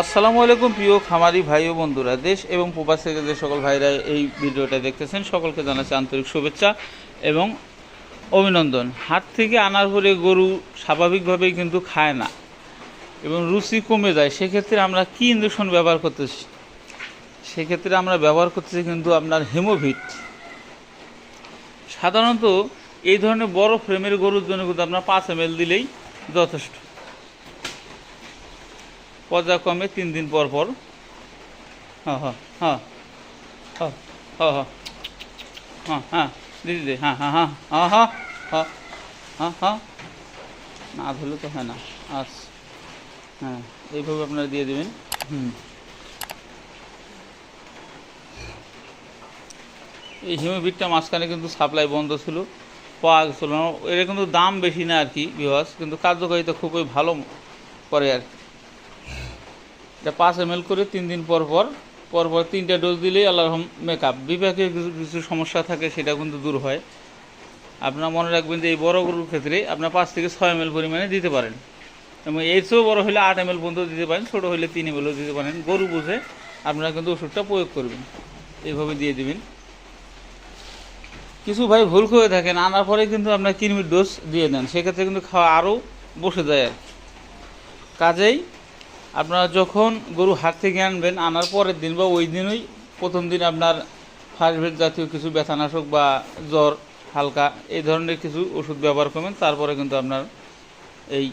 আসসালামু আলাইকুম প্রিয় খামারি ভাই ও বন্ধুরা, দেশ এবং প্রবাস থেকে যে সকল ভাইরা এই ভিডিওটা দেখতেছেন, সকলকে জানাচ্ছি আন্তরিক শুভেচ্ছা এবং অভিনন্দন। হাট থেকে আনার পরে গরু স্বাভাবিকভাবেই কিন্তু খায় না এবং রুচি কমে যায়। সেক্ষেত্রে আমরা কি ইঞ্জেকশন ব্যবহার করতেছি? সেক্ষেত্রে আমরা ব্যবহার করতেছি কিন্তু আপনার হেমোভিট সাধারণত এই ধরনের বড় ফ্রেমের গরুর জন্য কিন্তু আপনার পাঁচ এম দিলেই যথেষ্ট। পর্যায়ক্রমে তিন দিন পর পর হ্যাঁ হ্যাঁ হ্যাঁ হ্যাঁ হ্যাঁ হ্যাঁ হ্যাঁ হ্যাঁ দিদি হ্যাঁ হ্যাঁ হ্যাঁ হ্যাঁ হ্যাঁ হ্যাঁ হ্যাঁ হ্যাঁ না ধরলে তো হয় না আচ্ছা হ্যাঁ এইভাবে আপনারা দিয়ে দেবেন হুম এই হিমোভিটটা মাঝখানে কিন্তু সাপ্লাই বন্ধ ছিল পাওয়া গেছিল না এর কিন্তু দাম বেশি না আর কি বিভাস কিন্তু কার্যকারিতা খুবই ভালো করে আর কি এটা পাঁচ এম করে তিন দিন পর পর পর পর তিনটা ডোজ দিলেই আল্লাহ মেকআপ বিপাকে কিছু সমস্যা থাকে সেটা কিন্তু দূর হয়। আপনারা মনে রাখবেন যে এই বড় গরুর ক্ষেত্রে আপনার পাঁচ থেকে ছয় এম পরিমাণে দিতে পারেন। এবং এর চেয়েও বড় হলে আট এম পর্যন্ত দিতে পারেন, ছোটো হলে তিন এম দিতে পারেন। গরু বুঝে আপনারা কিন্তু ওষুধটা প্রয়োগ করবেন। এইভাবে দিয়ে দিবেন। কিছু ভাই ভুল করে থাকেন, আনার পরে কিন্তু আপনার কিডনির ডোজ দিয়ে দেন। সেক্ষেত্রে কিন্তু খাওয়া আরও বসে যায় আর কাজেই আপনারা যখন গরু হাট থেকে আনবেন, আনার পরের দিন বা ওই দিনই প্রথম দিন আপনার ফার্স্ট জাতীয় কিছু ব্যথানাশক বা জ্বর, হালকা এই ধরনের কিছু ওষুধ ব্যবহার করবেন, তারপরে কিন্তু আপনার এই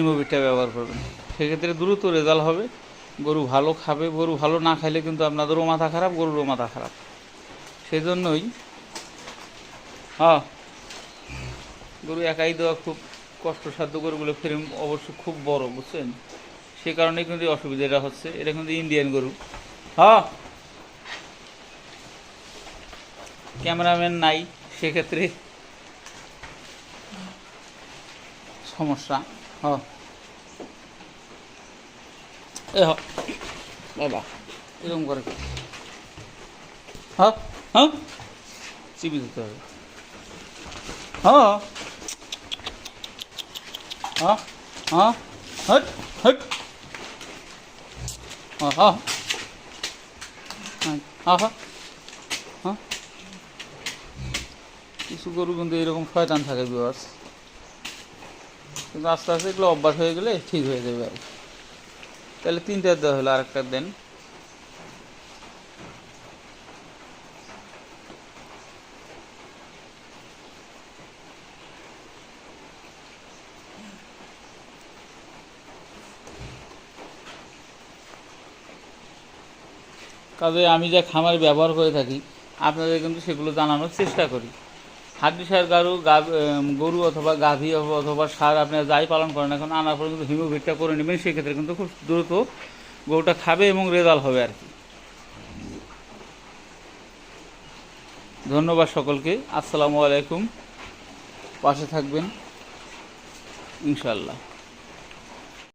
ইমোভিটটা ব্যবহার করবেন। সেক্ষেত্রে দ্রুত রেজাল্ট হবে। গরু ভালো খাবে, গরু ভালো না খাইলে কিন্তু আপনাদেরও মাথা খারাপ, গরুরও মাথা খারাপ। সেই জন্যই হ্যাঁ গরু একাই দেওয়া খুব কষ্টসাধ্য গরুগুলো, ফ্রেম অবশ্য খুব বড়, বুঝছেন? সে কারণে কিন্তু অসুবিধাটা হচ্ছে। এটা কিন্তু ইন্ডিয়ান গরু। হ্যাঁ। ক্যামেরাম্যান নাই সেক্ষেত্রে সমস্যা। হ এ হ। বাবা। এরকম করে। কি? হ্যাঁ। হ্যাঁ। চিবি দিতে হবে। হ্যাঁ। হ্যাঁ। হ্যাঁ। হট হট হ্যাঁ হ্যাঁ কিছু গরু কিন্তু এরকম শয়তান থাকে বিওয়ার্স কিন্তু আস্তে আস্তে এগুলো অভ্যাস হয়ে গেলে ঠিক হয়ে যাবে আর তাহলে তিনটা দেওয়া হলো আরেকটা দেন। কাজে আমি যা খামার ব্যবহার করে থাকি, আপনাদের কিন্তু সেগুলো জানানোর চেষ্টা করি। হাড্ডি সার, গরু গরু অথবা গাভী অথবা- অথবা সার আপনারা যাই পালন করেন এখন আনার পরে কিন্তু হিমোভিটটা করে নেবেন, সেক্ষেত্রে কিন্তু খুব দ্রুত গরুটা খাবে এবং রেজাল্ট হবে আর কি। ধন্যবাদ সকলকে, আসসালামু আলাইকুম, পাশে থাকবেন ইনশাল্লাহ